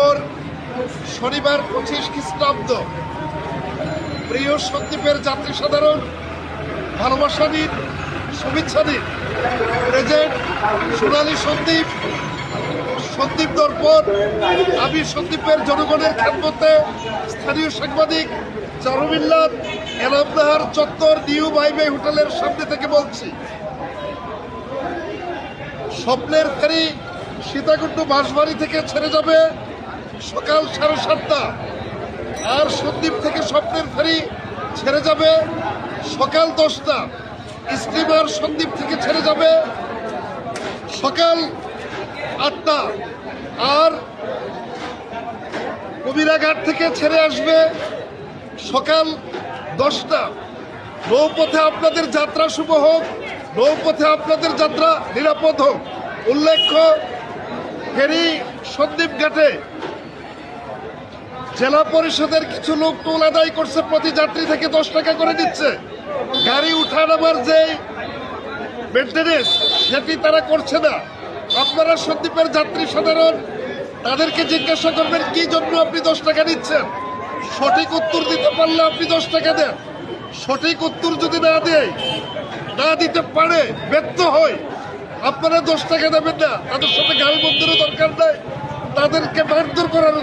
December শনিবার পঁচিশ খ্রিস্টাব্দ। প্রিয় সন্দীপের যাত্রী সাধারণ, ভালোবাসা দিন, শুভেচ্ছা দিন। প্রেজেন্ট সোনালী সন্দীপ সন্দীপ দর্পণ। আমি সন্দীপের জনগণের খেদমতে স্থানীয় সাংবাদিক চারুমিল্লাত এনামদাহার চত্বর নিউ বাইবে হোটেলের সামনে থেকে বলছি, স্বপ্নের ফেরি সীতাকুণ্ড বাঁশবাড়ি থেকে ছেড়ে যাবে সকাল সাড়ে সাতটা। আর সন্দ্বীপ থেকে স্বপ্নের ফেরি ছেড়ে যাবে সকাল দশটা। স্টিমার সন্দ্বীপ থেকে ছেড়ে যাবে সকাল আটটা। আর কবিরাঘাট থেকে ছেড়ে আসবে সকাল দশটা। নৌপথে আপনাদের যাত্রা শুভ হোক। নৌপথে আপনাদের যাত্রা নিরাপদ হোক। উল্লেখ্য, ফেরি সন্দ্বীপ ঘাটে জেলা পরিষদের কিছু লোক টোল আদায় করছে, প্রতি যাত্রী থেকে দশ টাকা করে দিচ্ছে গাড়ি উঠা নামার যে মেনটেনেন্স সেটি তারা করছে না। আপনারা সন্দীপের যাত্রী সাধারণ, তাদেরকে জিজ্ঞাসা করবেন, কি জন্য আপনি দশ টাকা নিচ্ছেন? সঠিক উত্তর দিতে পারলে আপনি দশ টাকা দেন। সঠিক উত্তর যদি না দেয়, না দিতে পারে, ব্যর্থ হয়। আপনারা দশ টাকা দেবেন না। তাদের সাথে গাড়ি বন্ধুরও দরকার নেই। তাদেরকে মারধর করারও